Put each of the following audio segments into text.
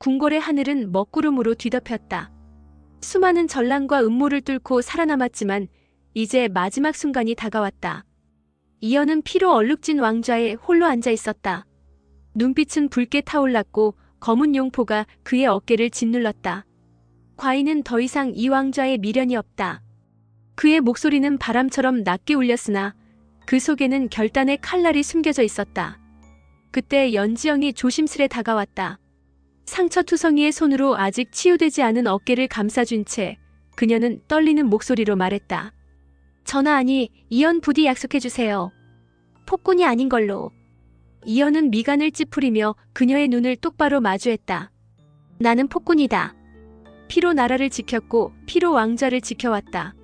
궁궐의 하늘은 먹구름으로 뒤덮였다. 수많은 전랑과 음모를 뚫고 살아남았지만 이제 마지막 순간이 다가왔다. 이연은 피로 얼룩진 왕좌에 홀로 앉아 있었다. 눈빛은 붉게 타올랐고 검은 용포가 그의 어깨를 짓눌렀다. 과인은 더 이상 이 왕좌에 미련이 없다. 그의 목소리는 바람처럼 낮게 울렸으나 그 속에는 결단의 칼날이 숨겨져 있었다. 그때 연지영이 조심스레 다가왔다. 상처투성이의 손으로 아직 치유되지 않은 어깨를 감싸준 채 그녀는 떨리는 목소리로 말했다. 전하 아니, 이연 부디 약속해주세요. 폭군이 아닌 걸로. 이연은 미간을 찌푸리며 그녀의 눈을 똑바로 마주했다. 나는 폭군이다. 피로 나라를 지켰고 피로 왕좌를 지켜왔다.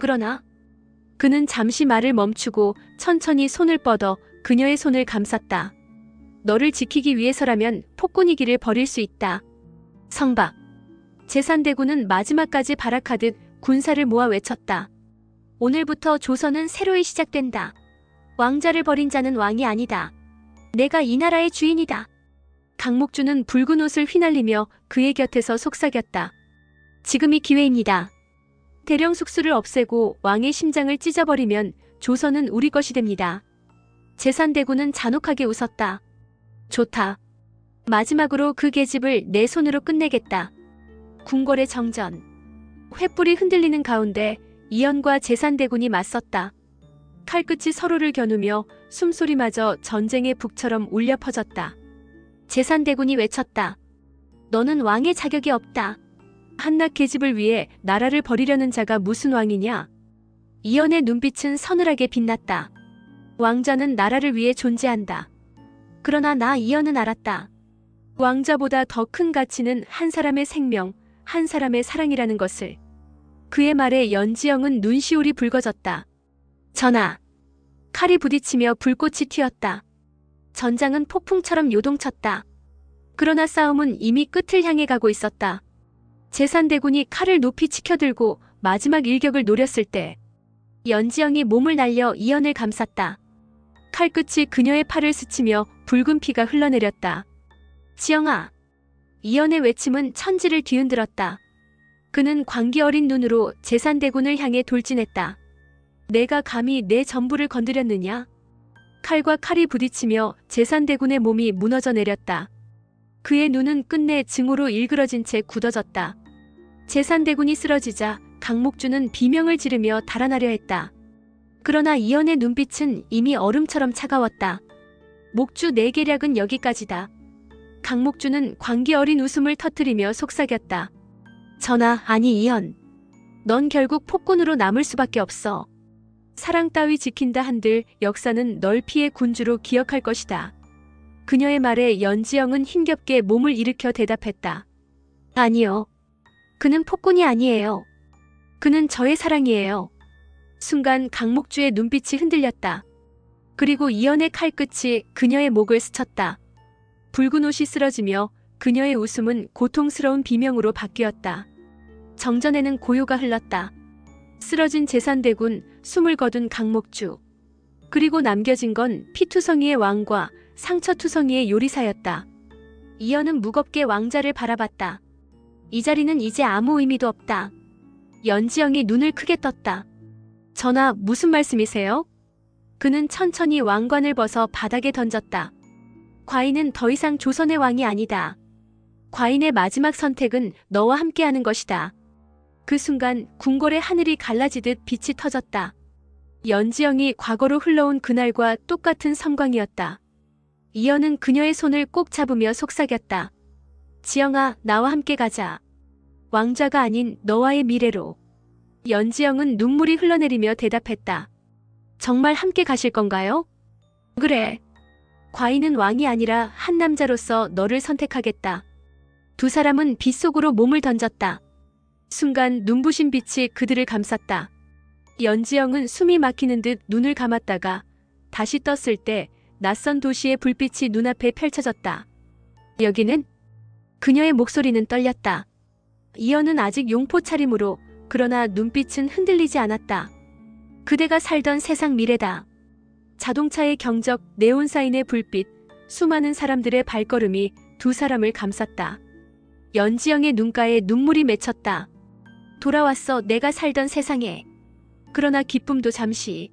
그러나 그는 잠시 말을 멈추고 천천히 손을 뻗어 그녀의 손을 감쌌다. 너를 지키기 위해서라면 폭군이기를 버릴 수 있다. 성박. 제산대군은 마지막까지 발악하듯 군사를 모아 외쳤다. 오늘부터 조선은 새로이 시작된다. 왕자를 버린 자는 왕이 아니다. 내가 이 나라의 주인이다. 강목주는 붉은 옷을 휘날리며 그의 곁에서 속삭였다. 지금이 기회입니다. 대령 숙수를 없애고 왕의 심장을 찢어버리면 조선은 우리 것이 됩니다. 제산대군은 잔혹하게 웃었다. 좋다. 마지막으로 그 계집을 내 손으로 끝내겠다. 궁궐의 정전. 횃불이 흔들리는 가운데 이연과 제산대군이 맞섰다. 칼끝이 서로를 겨누며 숨소리마저 전쟁의 북처럼 울려 퍼졌다. 제산대군이 외쳤다. 너는 왕의 자격이 없다. 한낱 계집을 위해 나라를 버리려는 자가 무슨 왕이냐? 이연의 눈빛은 서늘하게 빛났다. 왕자는 나라를 위해 존재한다. 그러나 나 이연은 알았다. 왕자보다 더 큰 가치는 한 사람의 생명, 한 사람의 사랑이라는 것을. 그의 말에 연지영은 눈시울이 붉어졌다. 전하. 칼이 부딪히며 불꽃이 튀었다. 전장은 폭풍처럼 요동쳤다. 그러나 싸움은 이미 끝을 향해 가고 있었다. 제산대군이 칼을 높이 치켜들고 마지막 일격을 노렸을 때 연지영이 몸을 날려 이연을 감쌌다. 칼끝이 그녀의 팔을 스치며 붉은 피가 흘러내렸다. 지영아. 이연의 외침은 천지를 뒤흔들었다. 그는 광기 어린 눈으로 제산대군을 향해 돌진했다. 내가 감히 내 전부를 건드렸느냐? 칼과 칼이 부딪히며 제산대군의 몸이 무너져 내렸다. 그의 눈은 끝내 증오로 일그러진 채 굳어졌다. 제산대군이 쓰러지자 강목주는 비명을 지르며 달아나려 했다. 그러나 이연의 눈빛은 이미 얼음처럼 차가웠다. 목주 내 계략은 여기까지다. 강목주는 광기 어린 웃음을 터뜨리며 속삭였다. 전하, 아니 이연. 넌 결국 폭군으로 남을 수밖에 없어. 사랑 따위 지킨다 한들 역사는 널 피해 군주로 기억할 것이다. 그녀의 말에 연지영은 힘겹게 몸을 일으켜 대답했다. 아니요. 그는 폭군이 아니에요. 그는 저의 사랑이에요. 순간 강목주의 눈빛이 흔들렸다. 그리고 이연의 칼끝이 그녀의 목을 스쳤다. 붉은 옷이 쓰러지며 그녀의 웃음은 고통스러운 비명으로 바뀌었다. 정전에는 고요가 흘렀다. 쓰러진 제산대군, 숨을 거둔 강목주. 그리고 남겨진 건 피투성이의 왕과 상처투성이의 요리사였다. 이연은 무겁게 왕자를 바라봤다. 이 자리는 이제 아무 의미도 없다. 연지영이 눈을 크게 떴다. 전하, 무슨 말씀이세요? 그는 천천히 왕관을 벗어 바닥에 던졌다. 과인은 더 이상 조선의 왕이 아니다. 과인의 마지막 선택은 너와 함께하는 것이다. 그 순간 궁궐의 하늘이 갈라지듯 빛이 터졌다. 연지영이 과거로 흘러온 그날과 똑같은 섬광이었다. 이연은 그녀의 손을 꼭 잡으며 속삭였다. 지영아, 나와 함께 가자. 왕자가 아닌 너와의 미래로. 연지영은 눈물이 흘러내리며 대답했다. 정말 함께 가실 건가요? 그래. 과인은 왕이 아니라 한 남자로서 너를 선택하겠다. 두 사람은 빛 속으로 몸을 던졌다. 순간 눈부신 빛이 그들을 감쌌다. 연지영은 숨이 막히는 듯 눈을 감았다가 다시 떴을 때 낯선 도시의 불빛이 눈앞에 펼쳐졌다. 여기는? 그녀의 목소리는 떨렸다. 이연은 아직 용포 차림으로 그러나 눈빛은 흔들리지 않았다. 그대가 살던 세상 미래다. 자동차의 경적, 네온사인의 불빛, 수많은 사람들의 발걸음이 두 사람을 감쌌다. 연지영의 눈가에 눈물이 맺혔다. 돌아왔어 내가 살던 세상에. 그러나 기쁨도 잠시.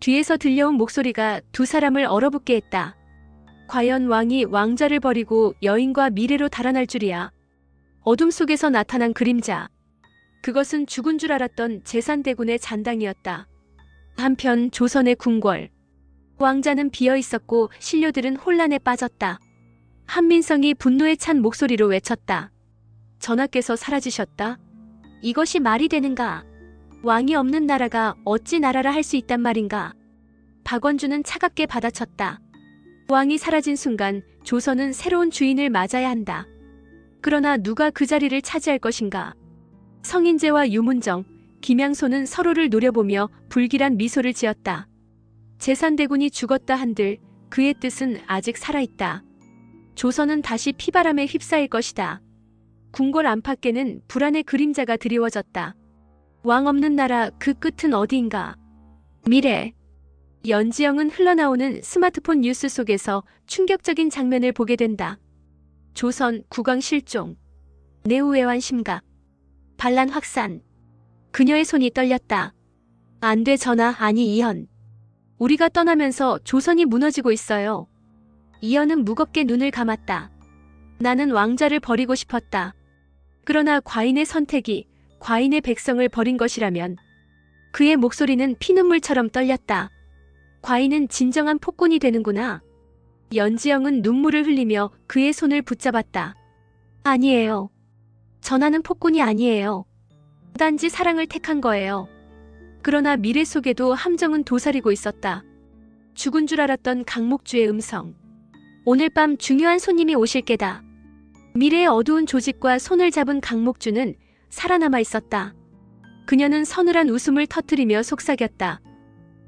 뒤에서 들려온 목소리가 두 사람을 얼어붙게 했다. 과연 왕이 왕자를 버리고 여인과 미래로 달아날 줄이야. 어둠 속에서 나타난 그림자. 그것은 죽은 줄 알았던 재산대군의 잔당이었다. 한편 조선의 궁궐. 왕자는 비어 있었고 신료들은 혼란에 빠졌다. 한민성이 분노에 찬 목소리로 외쳤다. 전하께서 사라지셨다. 이것이 말이 되는가? 왕이 없는 나라가 어찌 나라라 할 수 있단 말인가? 박원주는 차갑게 받아쳤다. 왕이 사라진 순간 조선은 새로운 주인을 맞아야 한다. 그러나 누가 그 자리를 차지할 것인가? 성인재와 유문정, 김양소는 서로를 노려보며 불길한 미소를 지었다. 재산대군이 죽었다 한들 그의 뜻은 아직 살아있다. 조선은 다시 피바람에 휩싸일 것이다. 궁궐 안팎에는 불안의 그림자가 드리워졌다. 왕 없는 나라 그 끝은 어디인가? 미래. 연지영은 흘러나오는 스마트폰 뉴스 속에서 충격적인 장면을 보게 된다. 조선 국왕 실종. 내후외환 심각. 반란 확산. 그녀의 손이 떨렸다. 안 돼 전하 아니 이현. 우리가 떠나면서 조선이 무너지고 있어요. 이현은 무겁게 눈을 감았다. 나는 왕자를 버리고 싶었다. 그러나 과인의 선택이 과인의 백성을 버린 것이라면 그의 목소리는 피눈물처럼 떨렸다. 과인은 진정한 폭군이 되는구나. 연지영은 눈물을 흘리며 그의 손을 붙잡았다. 아니에요. 전하는 폭군이 아니에요. 단지 사랑을 택한 거예요. 그러나 미래 속에도 함정은 도사리고 있었다. 죽은 줄 알았던 강목주의 음성. 오늘 밤 중요한 손님이 오실 게다. 미래의 어두운 조직과 손을 잡은 강목주는 살아남아 있었다. 그녀는 서늘한 웃음을 터뜨리며 속삭였다.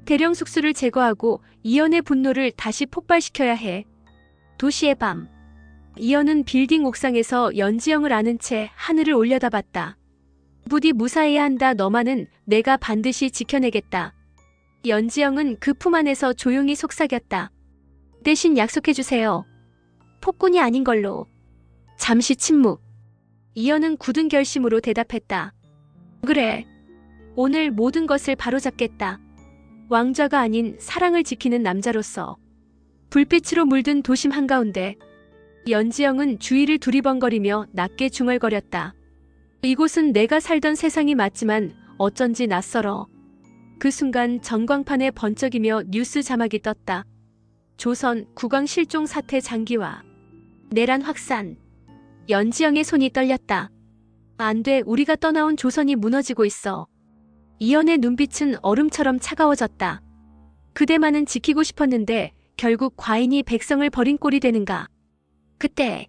대령 숙수를 제거하고 이연의 분노를 다시 폭발시켜야 해. 도시의 밤. 이연은 빌딩 옥상에서 연지영을 아는 채 하늘을 올려다봤다. 부디 무사해야 한다 너만은 내가 반드시 지켜내겠다. 연지영은 그 품 안에서 조용히 속삭였다. 대신 약속해주세요. 폭군이 아닌 걸로. 잠시 침묵. 이연은 굳은 결심으로 대답했다. 그래. 오늘 모든 것을 바로잡겠다. 왕자가 아닌 사랑을 지키는 남자로서. 불빛으로 물든 도심 한가운데 연지영은 주위를 두리번거리며 낮게 중얼거렸다. 이곳은 내가 살던 세상이 맞지만 어쩐지 낯설어. 그 순간 전광판에 번쩍이며 뉴스 자막이 떴다. 조선 국왕 실종 사태 장기화. 내란 확산. 연지영의 손이 떨렸다. 안 돼, 우리가 떠나온 조선이 무너지고 있어. 이연의 눈빛은 얼음처럼 차가워졌다. 그대만은 지키고 싶었는데 결국 과인이 백성을 버린 꼴이 되는가. 그때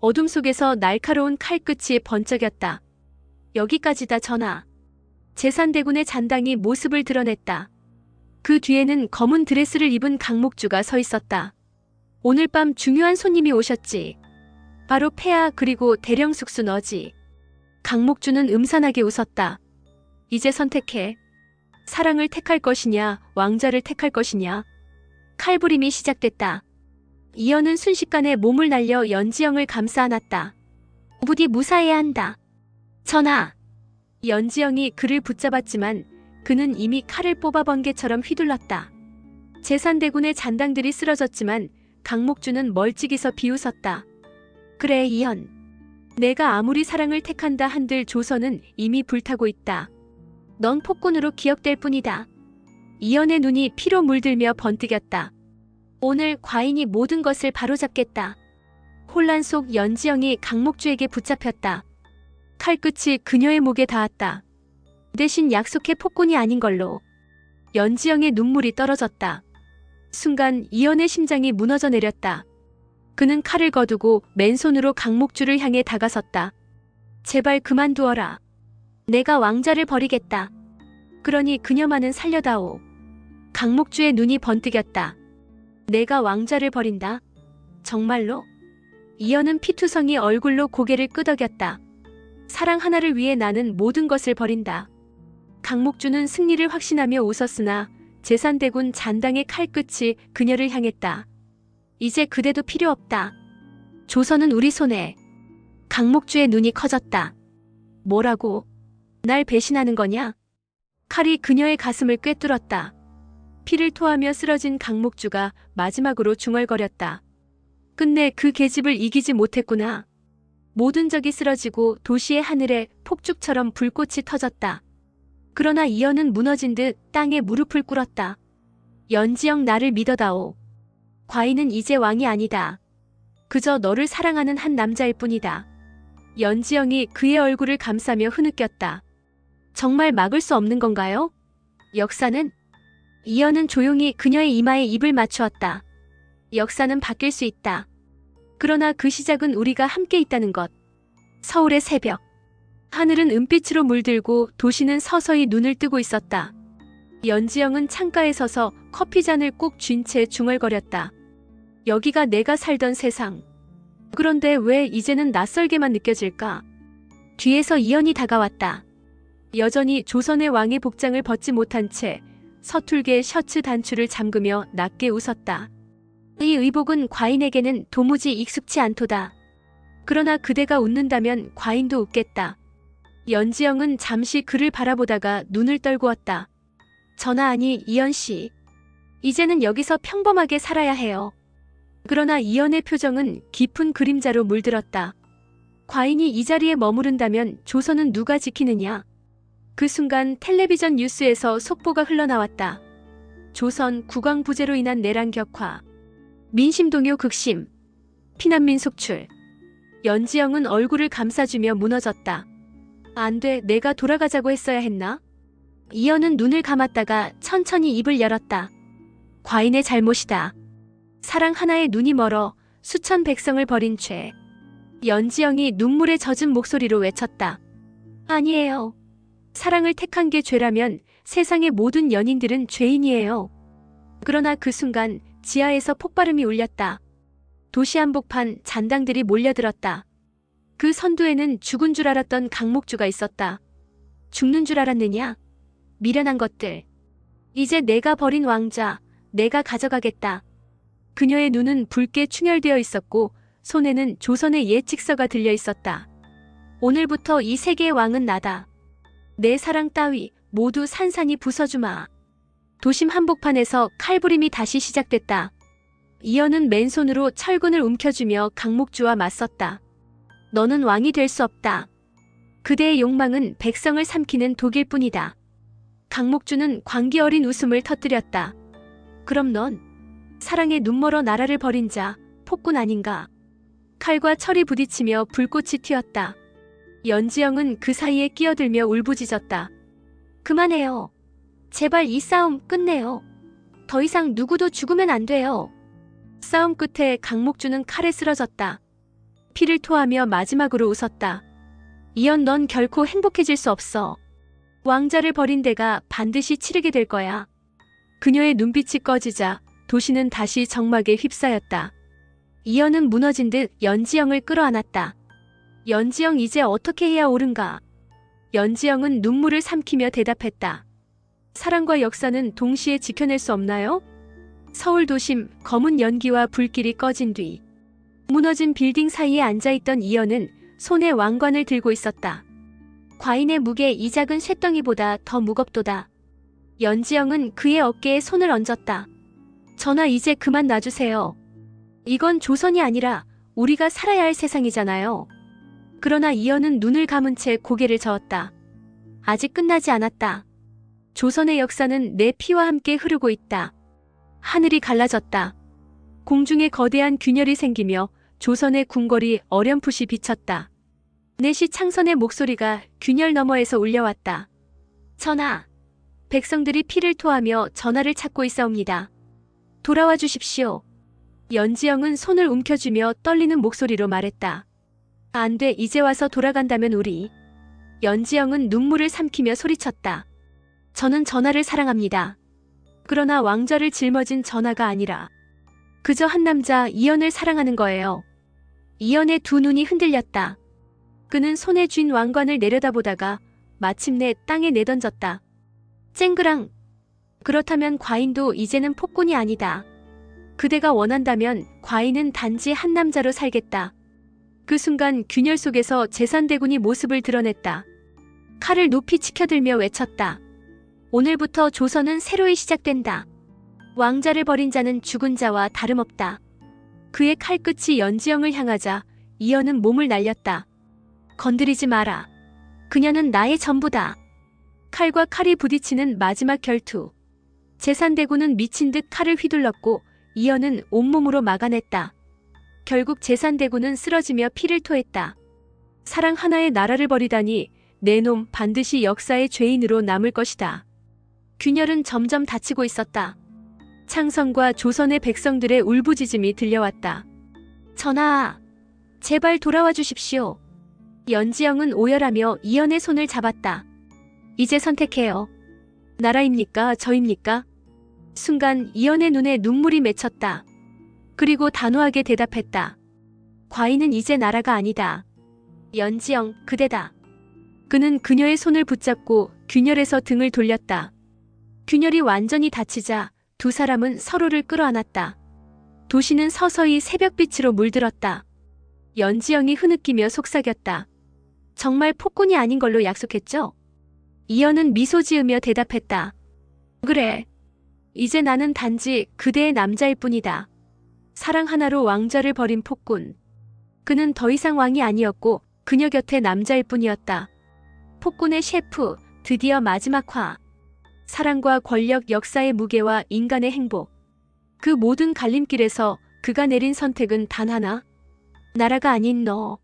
어둠 속에서 날카로운 칼끝이 번쩍였다. 여기까지다 전하. 재산대군의 잔당이 모습을 드러냈다. 그 뒤에는 검은 드레스를 입은 강목주가 서 있었다. 오늘 밤 중요한 손님이 오셨지. 바로 폐하 그리고 대령 숙수 너지. 강목주는 음산하게 웃었다. 이제 선택해. 사랑을 택할 것이냐, 왕자를 택할 것이냐. 칼부림이 시작됐다. 이연은 순식간에 몸을 날려 연지영을 감싸 안았다. 부디 무사해야 한다. 전하. 연지영이 그를 붙잡았지만 그는 이미 칼을 뽑아 번 개처럼 휘둘렀다. 재산대군의 잔당들이 쓰러졌지만 강목주는 멀찍이서 비웃었다. 그래 이현. 내가 아무리 사랑을 택한다 한들 조선은 이미 불타고 있다. 넌 폭군으로 기억될 뿐이다. 이연의 눈이 피로 물들며 번뜩였다. 오늘 과인이 모든 것을 바로잡겠다. 혼란 속 연지영이 강목주에게 붙잡혔다. 칼끝이 그녀의 목에 닿았다. 대신 약속해 폭군이 아닌 걸로. 연지영의 눈물이 떨어졌다. 순간 이연의 심장이 무너져 내렸다. 그는 칼을 거두고 맨손으로 강목주를 향해 다가섰다. 제발 그만두어라. 내가 왕자를 버리겠다. 그러니 그녀만은 살려다오. 강목주의 눈이 번뜩였다. 내가 왕자를 버린다. 정말로? 이연은 피투성이 얼굴로 고개를 끄덕였다. 사랑 하나를 위해 나는 모든 것을 버린다. 강목주는 승리를 확신하며 웃었으나 재산대군 잔당의 칼끝이 그녀를 향했다. 이제 그대도 필요 없다. 조선은 우리 손에. 강목주의 눈이 커졌다. 뭐라고? 날 배신하는 거냐? 칼이 그녀의 가슴을 꿰뚫었다. 피를 토하며 쓰러진 강목주가 마지막으로 중얼거렸다. 끝내 그 계집을 이기지 못했구나. 모든 적이 쓰러지고 도시의 하늘에 폭죽처럼 불꽃이 터졌다. 그러나 이연은 무너진 듯 땅에 무릎을 꿇었다. 연지영 나를 믿어다오. 과인은 이제 왕이 아니다. 그저 너를 사랑하는 한 남자일 뿐이다. 연지영이 그의 얼굴을 감싸며 흐느꼈다. 정말 막을 수 없는 건가요? 역사는? 이연은 조용히 그녀의 이마에 입을 맞추었다. 역사는 바뀔 수 있다. 그러나 그 시작은 우리가 함께 있다는 것. 서울의 새벽. 하늘은 은빛으로 물들고 도시는 서서히 눈을 뜨고 있었다. 연지영은 창가에 서서 커피잔을 꼭 쥔 채 중얼거렸다. 여기가 내가 살던 세상. 그런데 왜 이제는 낯설게만 느껴질까? 뒤에서 이연이 다가왔다. 여전히 조선의 왕의 복장을 벗지 못한 채 서툴게 셔츠 단추를 잠그며 낮게 웃었다. 이 의복은 과인에게는 도무지 익숙치 않도다. 그러나 그대가 웃는다면 과인도 웃겠다. 연지영은 잠시 그를 바라보다가 눈을 떨구었다. 전하 아니 이연 씨. 이제는 여기서 평범하게 살아야 해요. 그러나 이연의 표정은 깊은 그림자로 물들었다. 과인이 이 자리에 머무른다면 조선은 누가 지키느냐? 그 순간 텔레비전 뉴스에서 속보가 흘러나왔다. 조선 국왕 부재로 인한 내란 격화. 민심 동요 극심. 피난민 속출. 연지영은 얼굴을 감싸주며 무너졌다. 안 돼, 내가 돌아가자고 했어야 했나? 이연은 눈을 감았다가 천천히 입을 열었다. 과인의 잘못이다. 사랑 하나에 눈이 멀어 수천 백성을 버린 죄. 연지영이 눈물에 젖은 목소리로 외쳤다. 아니에요. 사랑을 택한 게 죄라면 세상의 모든 연인들은 죄인이에요. 그러나 그 순간 지하에서 폭발음이 울렸다. 도시 한복판 잔당들이 몰려들었다. 그 선두에는 죽은 줄 알았던 강목주가 있었다. 죽는 줄 알았느냐? 미련한 것들. 이제 내가 버린 왕자, 내가 가져가겠다. 그녀의 눈은 붉게 충혈되어 있었고 손에는 조선의 예칙서가 들려 있었다. 오늘부터 이 세계의 왕은 나다. 내 사랑 따위 모두 산산이 부서주마. 도심 한복판에서 칼부림이 다시 시작됐다. 이연은 맨손으로 철근을 움켜쥐며 강목주와 맞섰다. 너는 왕이 될 수 없다. 그대의 욕망은 백성을 삼키는 독일 뿐이다. 강목주는 광기 어린 웃음을 터뜨렸다. 그럼 넌 사랑에 눈멀어 나라를 버린 자, 폭군 아닌가? 칼과 철이 부딪히며 불꽃이 튀었다. 연지영은 그 사이에 끼어들며 울부짖었다. 그만해요. 제발 이 싸움 끝내요. 더 이상 누구도 죽으면 안 돼요. 싸움 끝에 강목주는 칼에 쓰러졌다. 피를 토하며 마지막으로 웃었다. 이연 넌 결코 행복해질 수 없어. 왕자를 버린 데가 반드시 치르게 될 거야. 그녀의 눈빛이 꺼지자 도시는 다시 정막에 휩싸였다. 이연은 무너진 듯 연지영을 끌어안았다. 연지영 이제 어떻게 해야 옳은가? 연지영은 눈물을 삼키며 대답했다. 사랑과 역사는 동시에 지켜낼 수 없나요? 서울 도심 검은 연기와 불길이 꺼진 뒤 무너진 빌딩 사이에 앉아있던 이연은 손에 왕관을 들고 있었다. 과인의 무게 이 작은 쇳덩이보다 더 무겁도다. 연지영은 그의 어깨에 손을 얹었다. 전하 이제 그만 놔주세요. 이건 조선이 아니라 우리가 살아야 할 세상이잖아요. 그러나 이연은 눈을 감은 채 고개를 저었다. 아직 끝나지 않았다. 조선의 역사는 내 피와 함께 흐르고 있다. 하늘이 갈라졌다. 공중에 거대한 균열이 생기며 조선의 궁궐이 어렴풋이 비쳤다. 내시 창선의 목소리가 균열 너머에서 울려왔다. 전하, 백성들이 피를 토하며 전하를 찾고 있사옵니다. 돌아와 주십시오. 연지영은 손을 움켜쥐며 떨리는 목소리로 말했다. 안 돼, 이제 와서 돌아간다면 우리. 연지영은 눈물을 삼키며 소리쳤다. 저는 전하를 사랑합니다. 그러나 왕좌를 짊어진 전하가 아니라 그저 한 남자 이연을 사랑하는 거예요. 이연의 두 눈이 흔들렸다. 그는 손에 쥔 왕관을 내려다보다가 마침내 땅에 내던졌다. 쨍그랑. 그렇다면 과인도 이제는 폭군이 아니다. 그대가 원한다면 과인은 단지 한 남자로 살겠다. 그 순간 균열 속에서 재산대군이 모습을 드러냈다. 칼을 높이 치켜들며 외쳤다. 오늘부터 조선은 새로이 시작된다. 왕자를 버린 자는 죽은 자와 다름없다. 그의 칼끝이 연지영을 향하자 이연은 몸을 날렸다. 건드리지 마라. 그녀는 나의 전부다. 칼과 칼이 부딪히는 마지막 결투. 재산대군은 미친 듯 칼을 휘둘렀고 이연은 온몸으로 막아냈다. 결국 재산대군은 쓰러지며 피를 토했다. 사랑 하나의 나라를 버리다니 내 놈 반드시 역사의 죄인으로 남을 것이다. 균열은 점점 다치고 있었다. 창성과 조선의 백성들의 울부짖음이 들려왔다. 전하, 제발 돌아와 주십시오. 연지영은 오열하며 이연의 손을 잡았다. 이제 선택해요. 나라입니까? 저입니까? 순간 이연의 눈에 눈물이 맺혔다. 그리고 단호하게 대답했다. 과인은 이제 나라가 아니다. 연지영, 그대다. 그는 그녀의 손을 붙잡고 균열에서 등을 돌렸다. 균열이 완전히 다치자 두 사람은 서로를 끌어안았다. 도시는 서서히 새벽빛으로 물들었다. 연지영이 흐느끼며 속삭였다. 정말 폭군이 아닌 걸로 약속했죠? 이연은 미소 지으며 대답했다. 그래. 이제 나는 단지 그대의 남자일 뿐이다. 사랑 하나로 왕자를 버린 폭군. 그는 더 이상 왕이 아니었고 그녀 곁에 남자일 뿐이었다. 폭군의 셰프, 드디어 마지막 화. 사랑과 권력 역사의 무게와 인간의 행복. 그 모든 갈림길에서 그가 내린 선택은 단 하나. 나라가 아닌 너.